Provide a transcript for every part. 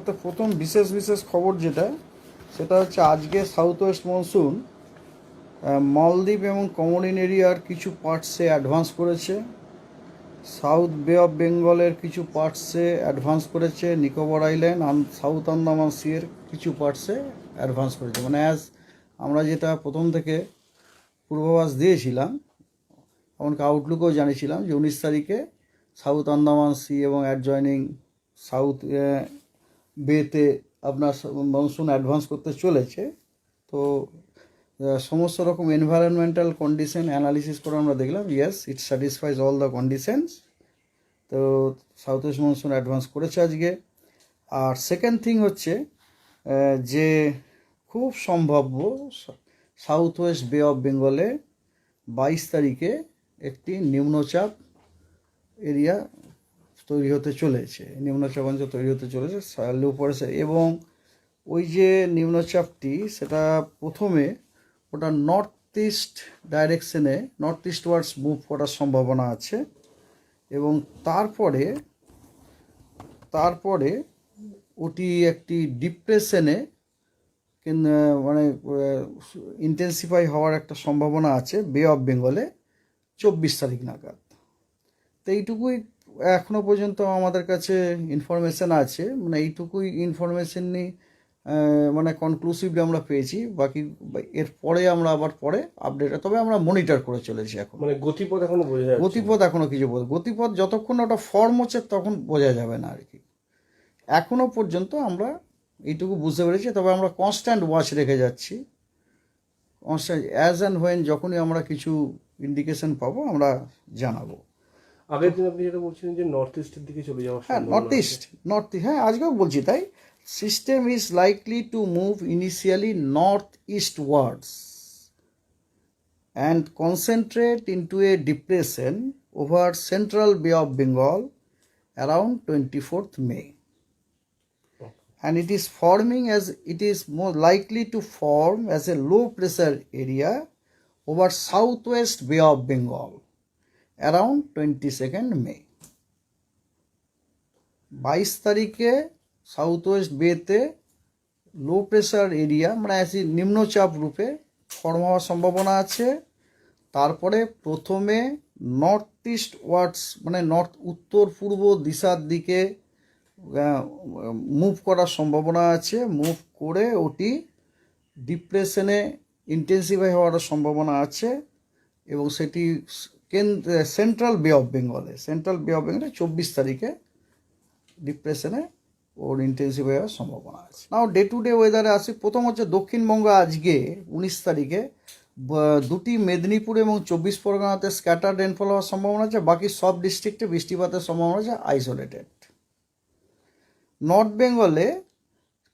মধ্যে প্রথম বিশেষ বিশেষ খবর যেটা, সেটা হচ্ছে আজকে সাউথ ওয়েস্ট মনসুন মালদ্বীপ এবং কমোডিন এরিয়ার কিছু পার্টসে অ্যাডভান্স করেছে। সাউথ বে অফ বেঙ্গলের কিছু পার্টসে অ্যাডভান্স করেছে। Nicobar island and south Andaman সিয়ের কিছু পার্টসে অ্যাডভান্স করেছে। মানে অ্যাজ আমরা যেটা প্রথম থেকে পূর্বাভাস দিয়েছিলাম, এমনকি আউটলুকও জানিয়েছিলাম যে উনিশ তারিখে সাউথ আন্দামান সি এবং অ্যাডজয়নিং সাউথ বেতে আপনার মনসুন অ্যাডভান্স করতে চলেছে। তো সমস্ত রকম এনভায়রনমেন্টাল কন্ডিশন অ্যানালিসিস করে আমরা দেখলাম yes it satisfies all the conditions তো সাউথ ওয়েস্ট মনসুন অ্যাডভান্স করেছে আজকে। আর সেকেন্ড থিং হচ্ছে যে খুব সম্ভাব্য সাউথ ওয়েস্ট বে অফ বেঙ্গলে বাইশ তারিখে একটি নিম্নচাপ এরিয়া তৈরি হতে চলেছে নিম্নচাপ অঞ্চল তৈরি হতে চলেছে লো পড়েছে এবং ওই যে নিম্নচাপটি সেটা প্রথমে ওটা নর্থ ইস্ট ডাইরেকশনে নর্থ ইস্ট ওয়ার্ডস মুভ করার সম্ভাবনা আছে, এবং তারপরে তারপরে ওটি একটি ডিপ্রেশনে মানে ইন্টেন্সিফাই হওয়ার একটা সম্ভাবনা আছে বে অফ বেঙ্গলে চব্বিশ তারিখ নাগাদ। তো এইটুকুই এখনও পর্যন্ত আমাদের কাছে ইনফরমেশন আছে। মানে এইটুকুই ইনফরমেশন নিয়ে মানে কনক্লুসিভলি আমরা পেয়েছি। বাকি এর পরে আমরা আবার পরে আপডেট তবে আমরা মনিটর করে চলেছি এখন। মানে গতিপথ এখনও বোঝা যাচ্ছে গতিপথ এখনও কিছু বল গতিপথ যতক্ষণ না ওটা ফর্ম হচ্ছে তখন বোঝা যাবে না আর কি। এখনও পর্যন্ত আমরা এইটুকু বুঝতে পেরেছি তবে আমরা কনস্ট্যান্ট ওয়াচ রেখে যাচ্ছি। কনস্ট্যান্ট অ্যাজ অ্যান্ড হোয়েন যখনই আমরা কিছু ইন্ডিকেশন পাবো আমরা জানাব। আগের দিন আপনি যেটা বলছিলেন যে নর্থ ইস্টের দিকে চলে যাওয়ার হ্যাঁ নর্থ ইস্ট নর্থ হ্যাঁ আজকেও বলছি তাই? System is likely to move initially northeastwards and concentrate into a depression over central bay of Bengal around twenty fourth May and it is forming as it is more likely to form as a low pressure area over southwest bay of bengal. Around 22nd may. বাইশ তারিখে south West বেতে low pressure area মানে অ্যাসি নিম্নচাপ রূপে form হওয়ার সম্ভাবনা আছে। তারপরে প্রথমে নর্থ ইস্ট ওয়ার্ডস মানে নর্থ উত্তর, পূর্ব দিশার দিকে মুভ করার সম্ভাবনা আছে। মুভ করে ওটি ডিপ্রেশনে ইন্টেন্সিফাই হওয়ার সম্ভাবনা আছে এবং সেটি সেন্ট্রাল বে অফ বেঙ্গলে সেন্ট্রাল বে অফ বেঙ্গলে চব্বিশ তারিখে ডিপ্রেশনে ওর ইন্টেন্সিফাই হওয়ার সম্ভাবনা আছে। নাও ডে টু ডে ওয়েদারে আসি, প্রথম হচ্ছে দক্ষিণবঙ্গ আজকে, উনিশ তারিখে দুটি মেদিনীপুর এবং চব্বিশ পরগনাতে স্ক্যাটার রেনফল হওয়ার সম্ভাবনা আছে, বাকি সব ডিস্ট্রিক্টে বৃষ্টিপাতের সম্ভাবনা আছে আইসোলেটেড নর্থ বেঙ্গলে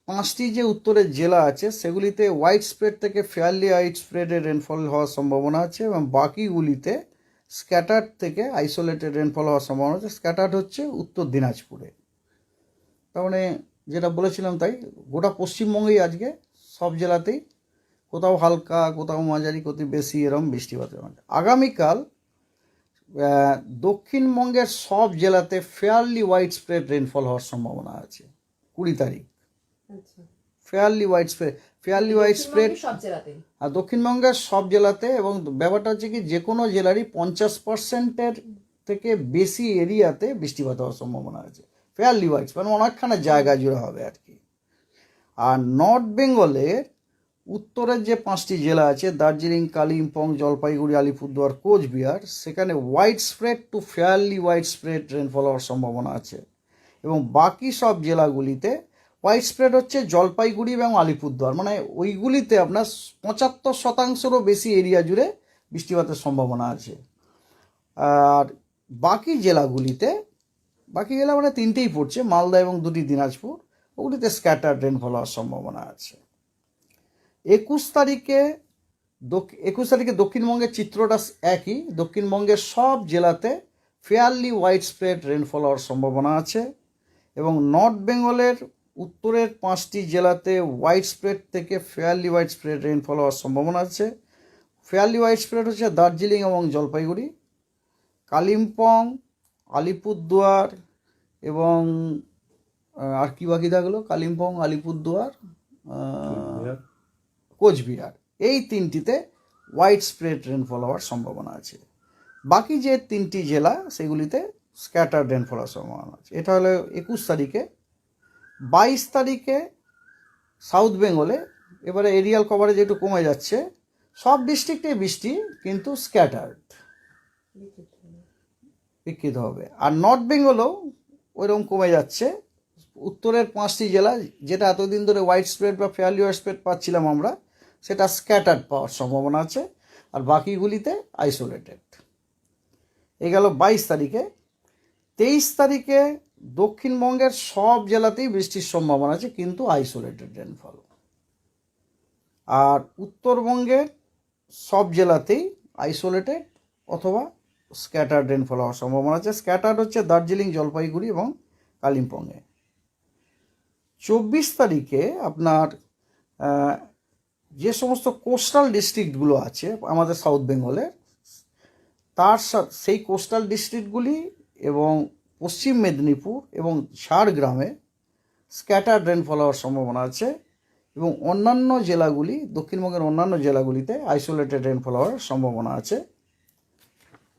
পাঁচটি যে উত্তরের জেলা আছে, সেগুলিতে হোয়াইট স্প্রেড থেকে ফেয়ারলি হোয়াইট স্প্রেডের রেনফল হওয়ার সম্ভাবনা আছে এবং বাকিগুলিতে স্ক্যাটার থেকে আইসোলেটেড রেনফল হওয়ার সম্ভাবনা আছে স্ক্যাটার্ড হচ্ছে উত্তর দিনাজপুরে। তার মানে যেটা বলেছিলাম তাই গোটা পশ্চিমবঙ্গেই আজকে সব জেলাতেই কোথাও হালকা কোথাও মাঝারি কোথাও বেশি এরকম বৃষ্টিপাতের মধ্যে আগামীকাল দক্ষিণবঙ্গের সব জেলাতে ফেয়ারলি হোয়াইট স্প্রেড রেনফল হওয়ার সম্ভাবনা আছে। কুড়ি তারিখ। Fairly widespread fairly widespread আর দক্ষিণবঙ্গের সব জেলাতে এবং ব্যাপারটা হচ্ছে কি যে কোনো জেলারই পঞ্চাশ পার্সেন্টের থেকে বেশি এরিয়াতে বৃষ্টিপাত হওয়ার সম্ভাবনা আছে। ফেয়ারলি হোয়াইট মানে অনেকখানে জায়গা জুড়ে হবে আর কি। আর নর্থ বেঙ্গলের উত্তরের যে পাঁচটি জেলা আছে দার্জিলিং কালিম্পং জলপাইগুড়ি আলিপুরদুয়ার কোচবিহার সেখানে widespread to fairly widespread rainfall হওয়ার সম্ভাবনা আছে। এবং বাকি সব জেলাগুলিতে হোয়াইট স্প্রেড হচ্ছে জলপাইগুড়ি এবং আলিপুরদুয়ার। মানে ওইগুলিতে আপনার পঁচাত্তর শতাংশেরও বেশি এরিয়া জুড়ে বৃষ্টিপাতের সম্ভাবনা আছে। আর বাকি জেলাগুলিতে, বাকি জেলা মানে তিনটেই পড়ছে, মালদা এবং দুটি দিনাজপুর। ওগুলিতে স্ক্যাটার রেনফল হওয়ার সম্ভাবনা আছে। একুশ তারিখে একুশ তারিখে দক্ষিণবঙ্গের চিত্রটা একই। দক্ষিণবঙ্গের সব জেলাতে ফেয়ারলি হোয়াইট স্প্রেড রেনফল হওয়ার সম্ভাবনা আছে এবং নর্থ বেঙ্গলের উত্তরের পাঁচটি জেলাতে হোয়াইট স্প্রেড থেকে ফেয়ারলি হোয়াইট স্প্রেড রেনফল হওয়ার সম্ভাবনা আছে। ফেয়ারলি হোয়াইট স্প্রেড হচ্ছে দার্জিলিং এবং জলপাইগুড়ি কালিম্পং আলিপুরদুয়ার এবং আর কি বাকি থাকল? কালিম্পং আলিপুরদুয়ার। কোচবিহার। এই তিনটিতে হোয়াইট স্প্রেড রেনফল হওয়ার সম্ভাবনা আছে। বাকি যে তিনটি জেলা সেগুলিতে স্ক্যাটার রেনফল হওয়ার সম্ভাবনা আছে। এটা হলো একুশ তারিখে বাইশ তারিখে সাউথ বেঙ্গলে, এবারে এরিয়াল কভারেজ একটু কমে যাচ্ছে। সব ডিস্ট্রিক্টে বৃষ্টি, কিন্তু স্ক্যাটার্ড বিক্ষিত হবে। আর নর্থ বেঙ্গলেও ওইরকম কমে যাচ্ছে। উত্তরের পাঁচটি জেলা, যেটা এতদিন ধরে হোয়াইট স্প্রেড বা ফেয়ারলি হোয়াইট স্প্রেড পাচ্ছিলাম আমরা, সেটা স্ক্যাটার্ড পাওয়ার সম্ভাবনা আছে, আর বাকিগুলিতে আইসোলেটেড এ গেল বাইশ তারিখে। তেইশ তারিখে দক্ষিণবঙ্গের সব জেলাতেই বৃষ্টির সম্ভাবনা আছে, কিন্তু আইসোলেটেড রেনফল আর উত্তরবঙ্গের সব জেলাতেই আইসোলেটেড অথবা স্ক্যাটার্ড রেনফল হওয়ার সম্ভাবনা আছে। স্ক্যাটার্ড হচ্ছে দার্জিলিং, জলপাইগুড়ি এবং কালিম্পংয়ে। চব্বিশ তারিখে আপনার যে সমস্ত কোস্টাল ডিস্ট্রিক্টগুলো আছে আমাদের সাউথ বেঙ্গলে তার সেই কোস্টাল ডিস্ট্রিক্টগুলি এবং পশ্চিম মেদিনীপুর এবং ঝাড়গ্রামে স্ক্যাটার্ড রেনফল হওয়ার সম্ভাবনা আছে এবং অন্যান্য জেলাগুলি, দক্ষিণবঙ্গের অন্যান্য জেলাগুলিতে আইসোলেটেড রেনফল হওয়ার সম্ভাবনা আছে।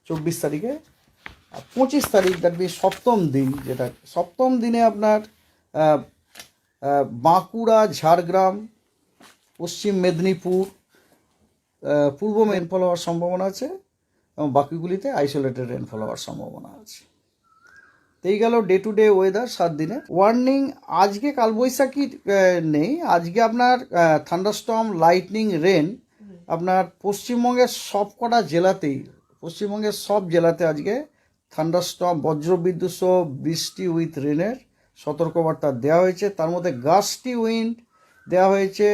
চব্বিশ তারিখে, আর পঁচিশ তারিখ দ্যাট বি সপ্তম দিন, যেটা সপ্তম দিনে আপনার বাঁকুড়া, ঝাড়গ্রাম, পশ্চিম মেদিনীপুর পূর্ব রেনফল হওয়ার সম্ভাবনা আছে এবং বাকিগুলিতে আইসোলেটেড রেনফল হওয়ার সম্ভাবনা আছে। এই গেল ডে টু ডে ওয়েদার সাত দিনে। ওয়ার্নিং আজকে কালবৈশাখী নেই। আজকে আপনার থান্ডারস্টর্ম লাইটনিং রেন আপনার পশ্চিমবঙ্গের সব কটা জেলাতেই, পশ্চিমবঙ্গের সব জেলাতে আজকে থান্ডারস্টর্ম বজ্রবিদ্যুৎ সহ বৃষ্টি উইথ রেনের সতর্কবার্তা দেওয়া হয়েছে। তার মধ্যে গাস্টি উইন্ড দেওয়া হয়েছে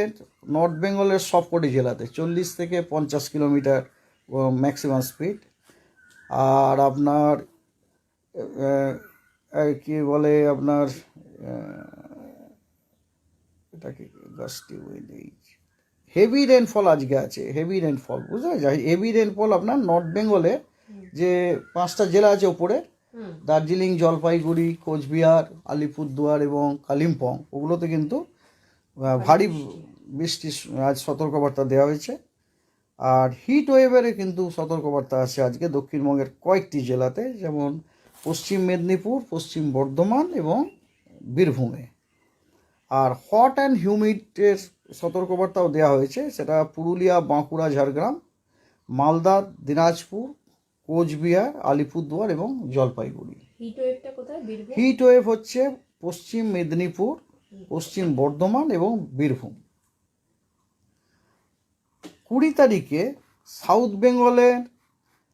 নর্থ বেঙ্গলের সবকটি জেলাতে, চল্লিশ থেকে পঞ্চাশ কিলোমিটার ম্যাক্সিমাম স্পিড আর আপনার কি বলে আপনার এটা কি গাস্টি উইন্ড হেভি রেনফল আজকে আছে হেভি রেনফল বুঝতে পারছি হেভি রেনফল আপনার নর্থ বেঙ্গলে যে পাঁচটা জেলা আছে ওপরে দার্জিলিং জলপাইগুড়ি কোচবিহার আলিপুরদুয়ার এবং কালিম্পং ওগুলোতে কিন্তু ভারী বৃষ্টি। আজ সতর্কবার্তা দেওয়া হয়েছে। আর হিট ওয়েভেরও কিন্তু সতর্কবার্তা আছে আজকে দক্ষিণবঙ্গের কয়েকটি জেলাতে যেমন পশ্চিম মেদিনীপুর পশ্চিম বর্ধমান এবং বীরভূমে। আর হট অ্যান্ড হিউমিডের সতর্কবার্তাও দেওয়া হয়েছে সেটা পুরুলিয়া বাঁকুড়া ঝাড়গ্রাম মালদা দিনাজপুর কোচবিহার আলিপুরদুয়ার এবং জলপাইগুড়ি। হিট ওয়েভ হচ্ছে পশ্চিম মেদিনীপুর পশ্চিম বর্ধমান এবং বীরভূম। কুড়ি তারিখে সাউথ বেঙ্গলের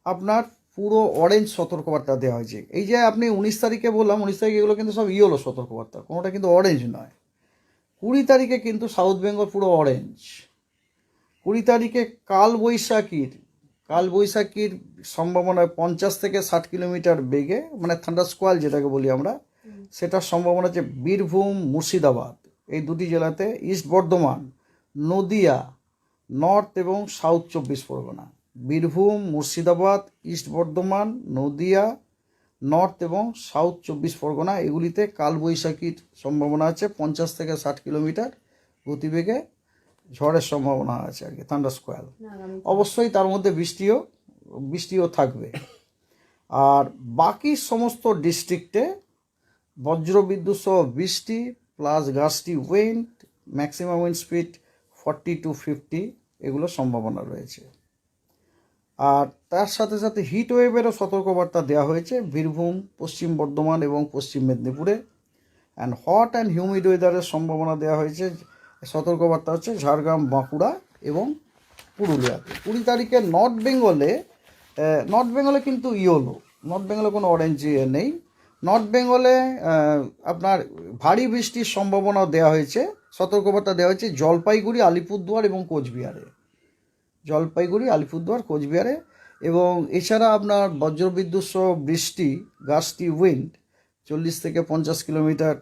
আপনার পুরো অরেঞ্জ সতর্কবার্তা দেওয়া হয়েছে। এই যে আপনি উনিশ তারিখে বললাম, উনিশ তারিখে এগুলো কিন্তু সব ইয়েলো সতর্কবার্তা, কোনোটা কিন্তু অরেঞ্জ নয়। কুড়ি তারিখে কিন্তু সাউথ বেঙ্গল পুরো অরেঞ্জ কুড়ি তারিখে কাল বৈশাখীর কাল বৈশাখীর সম্ভাবনা পঞ্চাশ থেকে ষাট কিলোমিটার বেগে মানে থান্ডার স্কোয়াল যেটাকে বলি আমরা, সেটার সম্ভাবনা আছে বীরভূম, মুর্শিদাবাদ। এই দুটি জেলাতে ইস্ট বর্ধমান, নদিয়া নর্থ এবং সাউথ চব্বিশ পরগনা। বীরভূম মুর্শিদাবাদ ইস্ট বর্ধমান নদিয়া নর্থ এবং সাউথ চব্বিশ পরগনা এগুলিতে কালবৈশাখীর সম্ভাবনা আছে। পঞ্চাশ থেকে ষাট কিলোমিটার গতিবেগে ঝড়ের সম্ভাবনা আছে আর কি থান্ডার স্কোয়াল অবশ্যই তার মধ্যে বৃষ্টিও বৃষ্টিও থাকবে। আর বাকি সমস্ত ডিস্ট্রিক্টে বজ্রবিদ্যুৎ সহ বৃষ্টি plus gusty wind maximum wind speed forty to fifty এগুলো সম্ভাবনা রয়েছে। আর তার সাথে সাথে হিট ওয়েভেরও সতর্কবার্তা দেওয়া হয়েছে বীরভূম, পশ্চিম বর্ধমান এবং পশ্চিম মেদিনীপুরে। অ্যান্ড হট অ্যান্ড হিউমিড ওয়েদারের সম্ভাবনা দেওয়া হয়েছে। সতর্কবার্তা হচ্ছে ঝাড়গ্রাম, বাঁকুড়া এবং পুরুলিয়াতে। কুড়ি তারিখে নর্থ বেঙ্গলে নর্থ বেঙ্গলে কিন্তু ইয়োলো। নর্থ বেঙ্গলে কোনো অরেঞ্জ ইয়ে নেই। নর্থ বেঙ্গলে আপনার ভারী বৃষ্টির সম্ভাবনা দেওয়া হয়েছে। সতর্কবার্তা দেওয়া হয়েছে জলপাইগুড়ি, আলিপুরদুয়ার এবং কোচবিহারে। জলপাইগুড়ি, আলিপুরদুয়ার, কোচবিহারে এবং এছাড়া আপনার বজ্রবিদ্যুৎ সহ বৃষ্টি, গাছটি উইন্ড চল্লিশ থেকে পঞ্চাশ কিলোমিটার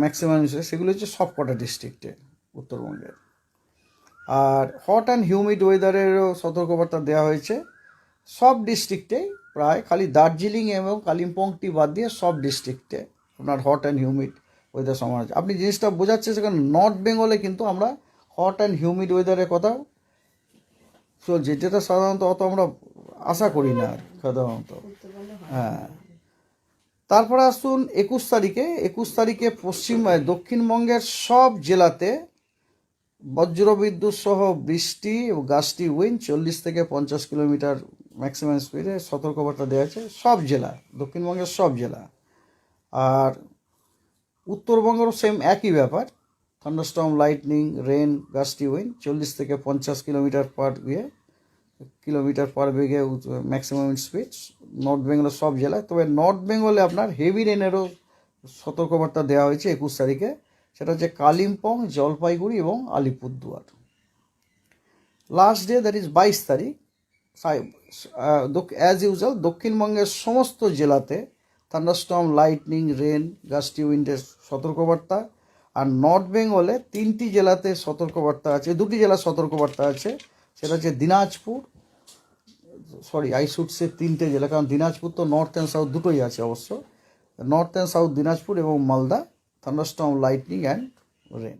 ম্যাক্সিমাম হিসেবে, সেগুলো হচ্ছে সবকটা ডিস্ট্রিক্টে উত্তরবঙ্গের আর হট অ্যান্ড হিউমিড ওয়েদারেরও সতর্কবার্তা দেওয়া হয়েছে। সব ডিস্ট্রিক্টেই প্রায় খালি দার্জিলিং এবং কালিম্পংটি বাদ দিয়ে সব ডিস্ট্রিক্টে আপনার হট অ্যান্ড হিউমিড ওয়েদার সমান আছে আপনি জিনিসটা বোঝাচ্ছে সেখানে নর্থ বেঙ্গলে কিন্তু আমরা হট অ্যান্ড হিউমিড ওয়েদারের কথা চলছে যেটা সাধারণত অত আমরা আশা করি না আর সাধারণত। হ্যাঁ। তারপরে আসুন একুশ তারিখে। একুশ তারিখে পশ্চিম দক্ষিণবঙ্গের সব জেলাতে বজ্রবিদ্যুৎ সহ বৃষ্টি ও গাছটি উইন চল্লিশ থেকে পঞ্চাশ কিলোমিটার ম্যাক্সিমাম স্পিডে সতর্কবার্তা দেওয়া আছে সব জেলা, দক্ষিণবঙ্গের সব জেলা। আর উত্তরবঙ্গেরও সেম একই ব্যাপার। Thunderstorm lightning rain gusty wind চল্লিশ থেকে পঞ্চাশ কিলোমিটার পার ইয়ে কিলোমিটার পার বেগে ম্যাক্সিমাম স্পিড নর্থ বেঙ্গলের সব জেলায়। তবে নর্থ বেঙ্গলে আপনার হেভি রেনেরও সতর্কবার্তা দেওয়া হয়েছে একুশ তারিখে। সেটা হচ্ছে কালিম্পং, জলপাইগুড়ি এবং Alipurduar. Last day that is বাইশ তারিখ অ্যাজ ইউজুয়াল দক্ষিণবঙ্গের সমস্ত জেলাতে থান্ডারস্টর্ম লাইটনিং রেন গাস্টি উইন্ডের সতর্কবার্তা। আর নর্থ বেঙ্গলে তিনটি জেলাতে সতর্কবার্তা আছে দুটি জেলার সতর্কবার্তা আছে। সেটা হচ্ছে দিনাজপুর, সরি আই শুড তিনটে জেলা, কারণ দিনাজপুর তো নর্থ অ্যান্ড সাউথ দুটোই আছে অবশ্য। নর্থ অ্যান্ড সাউথ দিনাজপুর এবং Malda thunderstorm lightning and rain